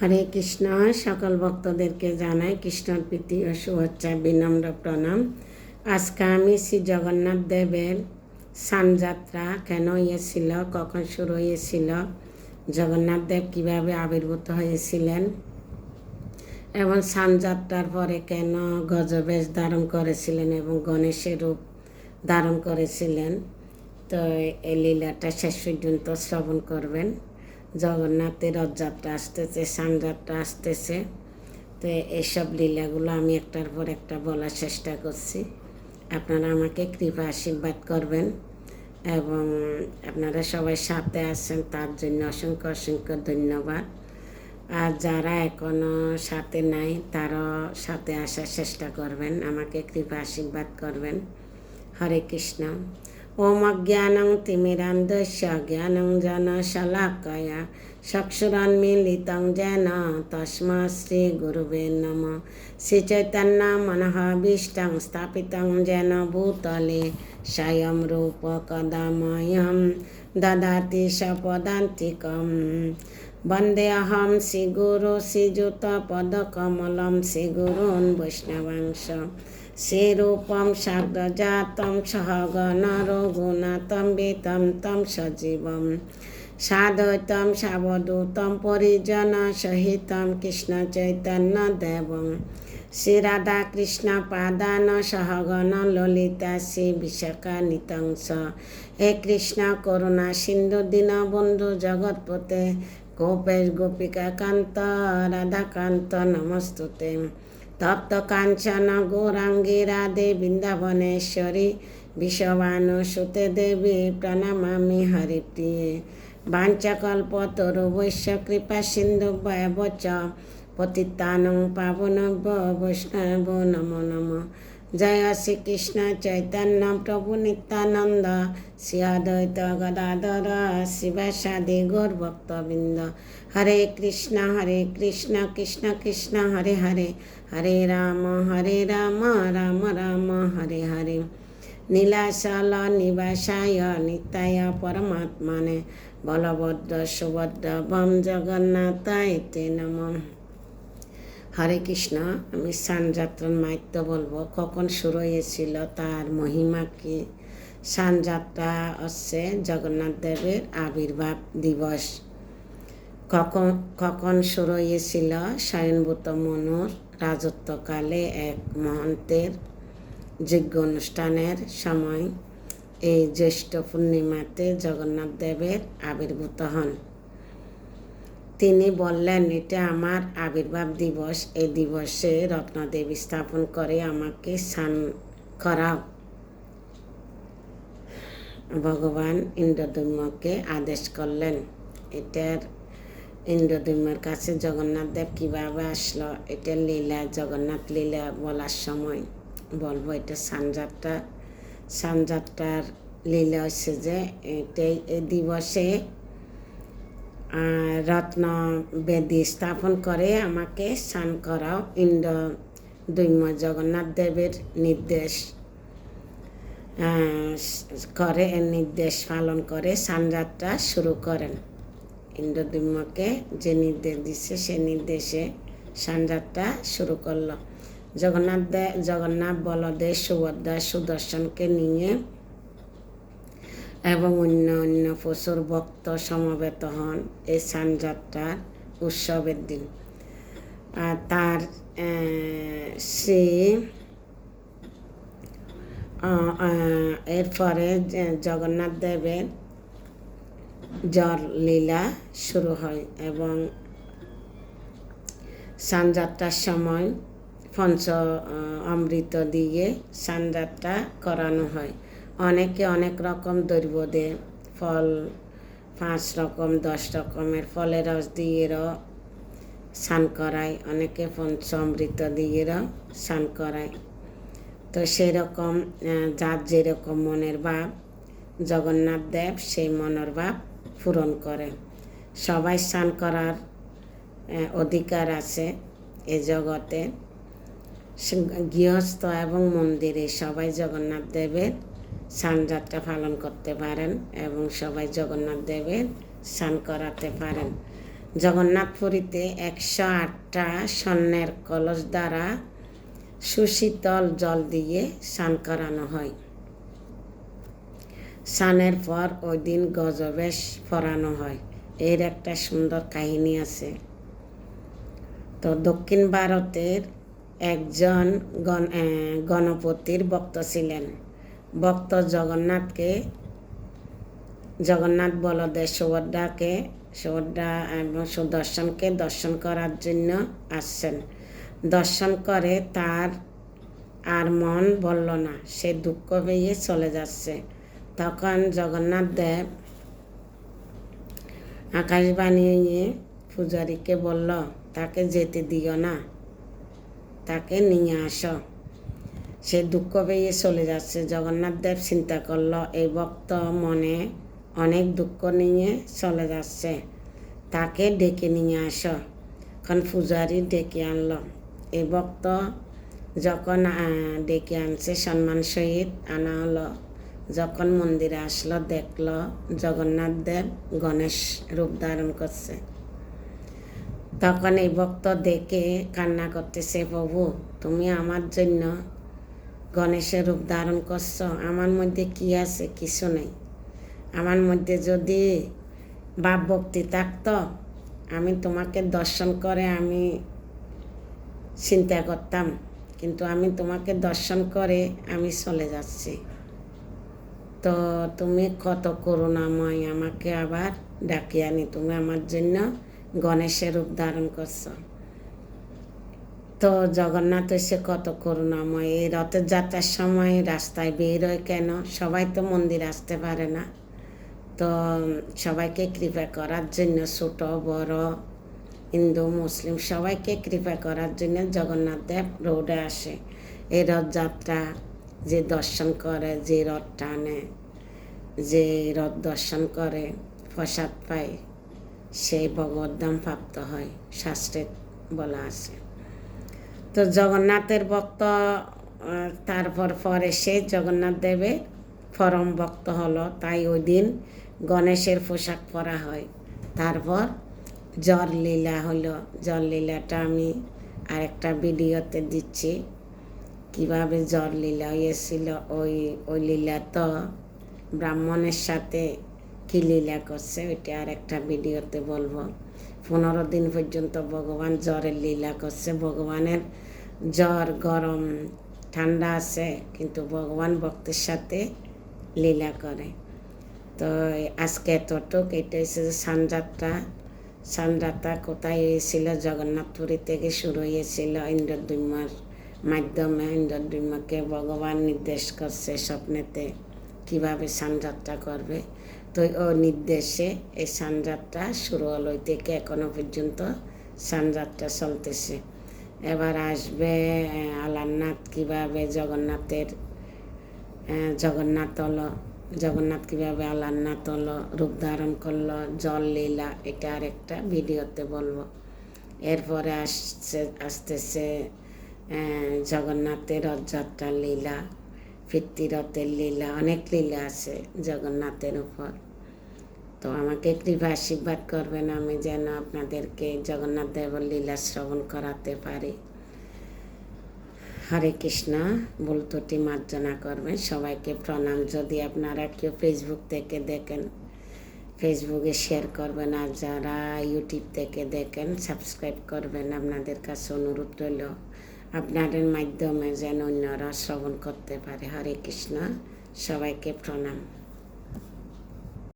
হরে কৃষ্ণ, সকল ভক্তদেরকে জানাই কৃষ্ণর প্রীতি ও শুভেচ্ছা, বিনম্র প্রণাম। আজকে আমি শ্রী জগন্নাথ দেবের সানযাত্রা কেন হয়েছিল, কখন শুরু হয়েছিল, জগন্নাথ দেব কীভাবে আবির্ভূত হয়েছিলেন এবং সানযাত্রার পরে কেন গজবেশ ধারণ করেছিলেন এবং গণেশের রূপ ধারণ করেছিলেন, তো এই লীলাটা শেষ পর্যন্ত শ্রবণ করবেন। জগন্নাথের রথযাত্রা আসতেছে, সানযাত্রা আসতেছে। তো এইসব লীলাগুলো আমি একটার পর একটা বলার চেষ্টা করছি। আপনারা আমাকে কৃপা আশীর্বাদ করবেন এবং আপনারা সবাই সাথে আছেন, তার জন্য অসংখ্য অসংখ্য ধন্যবাদ। আর যারা এখনও সাথে নাই, তারাও সাথে আসার চেষ্টা করবেন। আমাকে কৃপা আশীর্বাদ করবেন। হরে কৃষ্ণ। ওম অজ্ঞানং তিমিরান্ধস্য জ্ঞানং জন শলাকয়া চক্ষুরান্মিলিতং যেন তস্মা শ্রী গুরুবে নম শ্রীচৈতন্য মনহাভীষ্টং স্থাপিতং যেন ভূতলে স্বয়ং রূপকদাময়ং দদাতি সপদান্তিকম वन्देऽहं श्रीगुरु, श्रीयुतपदकमलं, श्रीगुरून् वैष्णवांश। শ্রীরূপম শাব্দজাতম সহগণ রঘুনাথম বিতম তম সজীবম। সাধৈতম সাবদূতম পরিজন সহিতম কৃষ্ণ চৈতন্য দেবং শ্রী রাধা কৃষ্ণ পাদান সহগণ ললিতা শ্রী বিশাখা নিতংস হে কৃষ্ণ করুণা সিন্ধু দীনবন্ধু জগৎপতে গোপেশ গোপিকা কান্ত রাধাকান্ত নমস্তুতে। তপ্ত কাঞ্চন গৌরাঙ্গী রাধে বৃন্দাবনেশ্বরী বিশ্ববানু সুতে দেবী প্রণমামি হরিপ্রিয়ে। বাঞ্চকল্প তরু বৈশ্য কৃপা সিন্ধু বয়বচ পতিতানং পাবনব্য বৈষ্ণব নম নম। জয় শ্রীকৃষ্ণ চৈতন্য প্রভু নিত্যানন্দ শ্রী অদ্বৈত গদাধর শিবাসাদি গৌর ভক্তবৃন্দ। হরে কৃষ্ণ হরে কৃষ্ণ কৃষ্ণ কৃষ্ণ, হরে হরে। হরে রাম হরে রাম রাম রাম, হরে হরে। নীলাচল নিবাসায় নিত্যায় পরমাত্মানে। বলভদ্র সুভদ্র বম জগন্নাথায় তে নম। হরে কৃষ্ণ, আমি সানযাত্রার মাহিত্য বলব। কখন শুরু হয়েছিল তার মহিমা কি? সানযাত্রা হচ্ছে জগন্নাথ দেবের আবির্ভাব দিবস। কখন কখন শুরু হয়েছিল? স্বয়নভূত মনুর রাজত্বকালে এক মহন্তের যজ্ঞ অনুষ্ঠানের সময়। এই জ্যৈষ্ঠ পূর্ণিমাতে জগন্নাথ দেবের আবির্ভূত হন। তিনি বললেন, এটা আমার আবির্ভাব দিবস। এই দিবসে রত্নদেবী স্থাপন করে আমাকে স্নান করাও। ভগবান ইন্দ্রদম্যকে আদেশ করলেন। এটার ইন্দ্রদম্যের কাছে জগন্নাথ দেব কীভাবে আসলো? এটা লীলা, জগন্নাথ লীলা বলার সময় বলব, এটা সানযাত্রা সানযাত্রার লীলা হচ্ছে যে এটাই, এই দিবসে রত্ন বেদি স্থাপন করে আমাকে স্নান করাও ইন্দ্র দৈম্য জগন্নাথ দেবের নির্দেশ। করে নির্দেশ পালন করে সানযাত্রা শুরু করেন। ইন্দ্রদৈম্যকে যে নির্দেশ দিচ্ছে সে নির্দেশে সানযাত্রা শুরু করল। জগন্নাথ জগন্নাথ বলদেব সুভদ্রা সুদর্শনকে নিয়ে এবং অন্য অন্য পশুর ভক্ত সমবেত হন এই সানযাত্রার উৎসবের দিন। আর তার শ্রী এরপরে জগন্নাথ দেবের লীলা শুরু হয় এবং সানযাত্রার সময় পঞ্চ অমৃত দিয়ে সানযাত্রা করানো হয়। অনেকে অনেক রকম দ্রব্য দেয়। ফল পাঁচ রকম, দশ রকমের ফলের রস দিয়েরও স্নান করায়। অনেকে পঞ্চ অমৃত দিয়েরও স্নান করায়। তো সেরকম যার যেরকম মনের ভাব, জগন্নাথ দেব সেই মনের ভাব পূরণ করে। সবাই স্নান করার অধিকার আছে এ জগতে। গৃহস্থ এবং মন্দিরে সবাই জগন্নাথ দেবের স্নানযাত্রা পালন করতে পারেন এবং সবাই জগন্নাথ দেবের স্নান করাতে পারেন। জগন্নাথপুরীতে একশো আটটা স্বর্ণের কলস দ্বারা সুশীতল জল দিয়ে স্নান করানো হয়। স্নানের পর ওই দিন গজবেশ পরানো হয়। এর একটা সুন্দর কাহিনী আছে। তো দক্ষিণ ভারতের একজন গণ গণপতির ভক্ত ছিলেন। ভক্ত জগন্নাথকে, জগন্নাথ বলদেব সুভদ্রাকে, সুভদ্রা এবং সুদর্শনকে দর্শন করার জন্য আসছেন। দর্শন করে তার আর মন বলল না, সে দুঃখ পেয়ে চলে যাচ্ছে। তখন জগন্নাথ দেব আকাশবাণী নিয়ে পূজারীকে বলল, তাকে যেতে দিও না, তাকে নিয়ে আসো। সে দুঃখ পেয়ে চলে যাচ্ছে। জগন্নাথ দেব চিন্তা করল, এই ভক্ত মনে অনেক দুঃখ নিয়ে চলে যাচ্ছে। তাকে ডেকে নিয়ে আসো। এখন পূজারি ডেকে আনলো। এই ভক্ত যখন ডেকে আনছে, সম্মান সহিত আনা হলো। যখন মন্দিরে আসলো, দেখল জগন্নাথ দেব গণেশ রূপ ধারণ করছে। তখন এই ভক্ত দেখে কান্না করতেছে, প্রভু, তুমি আমার জন্য গণেশের রূপ ধারণ করছ, আমার মধ্যে কি আছে? কিছু নেই। আমার মধ্যে যদি বাপ ভক্তি থাকতো, আমি তোমাকে দর্শন করে আমি চিন্তা করতাম, কিন্তু আমি তোমাকে দর্শন করে আমি চলে যাচ্ছি। তো তুমি কত করুণাময়, আমাকে আবার ডাকিয়ে আনি তুমি আমার জন্য গণেশের রূপ ধারণ করছ। তো জগন্নাথ এসে কত করুণাময়। এই রথযাত্রার সময় রাস্তায় বের হয় কেন? সবাই তো মন্দির আসতে পারে না। তো সবাইকে কৃপা করার জন্য ছোট, বড়, হিন্দু, মুসলিম সবাইকে কৃপা করার জন্য জগন্নাথ দেব রোডে আসে। এই রথযাত্রা যে দর্শন করে, যে রথ টানে, যে রথ দর্শন করে, প্রসাদ পায়, সেই ভগবদ্ধাম প্রাপ্ত হয়, শাস্ত্রে বলা আছে। তো জগন্নাথের ভক্ত তারপর পরে সে জগন্নাথ দেবের পরম ভক্ত হলো। তাই ওই দিন গণেশের পোশাক পরা হয়। তারপর জ্বর লীলা হলো। জ্বর লীলাটা আমি আরেকটা ভিডিওতে দিচ্ছি। কীভাবে জ্বর লীলা হয়েছিল? ওই ওই লীলা তো ব্রাহ্মণের সাথে কি লীলা করছে, ওইটা আর একটা ভিডিওতে বলব। পনেরো দিন পর্যন্ত ভগবান জ্বরের লীলা করছে। ভগবানের জ্বর গরম, ঠান্ডা আছে, কিন্তু ভগবান ভক্তের সাথে লীলা করে। তো আজকে এতটুক এটা হচ্ছে যে সানযাত্রা সানযাত্রা কোথায় হয়েছিল? জগন্নাথপুরী থেকে শুরু হয়েছিল ইন্দ্রদ্যুম্মার মাধ্যমে। ইন্দ্রদ্যুম্মাকে ভগবান নির্দেশ করছে স্বপ্নেতে, কীভাবে সানযাত্রা করবে। তো ও নির্দেশে এই সানযাত্রা শুরু হলো। থেকে এখনও পর্যন্ত সানযাত্রা চলতেছে। এবার আসবে আলারনাথ কীভাবে জগন্নাথের জগন্নাথ হলো, জগন্নাথ কীভাবে আলারনাথ হলো, রূপ ধারণ করল, জল লীলা, এটা আর একটা ভিডিওতে বলব। এরপরে আসছে, আসতেছে জগন্নাথের রথযাত্রার লীলা। পিতৃরথের লীলা, অনেক লীলা আছে জগন্নাথের উপর। তো আমাকে কৃপা আশীর্বাদ করবেন আমি যেন আপনাদেরকে জগন্নাথ দেবের লীলা শ্রবণ করাতে পারি। হরে কৃষ্ণ ভুল ত্রুটি মার্জনা করবেন। সবাইকে প্রণাম। যদি আপনারা কেউ ফেসবুক থেকে দেখেন ফেসবুকে শেয়ার করবেন আর যারা ইউটিউব থেকে দেখেন সাবস্ক্রাইব করবেন, আপনাদের কাছে অনুরোধ রইল। আপনাদের মাধ্যমে যেন অন্যরা শ্রবণ করতে পারে। হরে কৃষ্ণ। সবাইকে প্রণাম।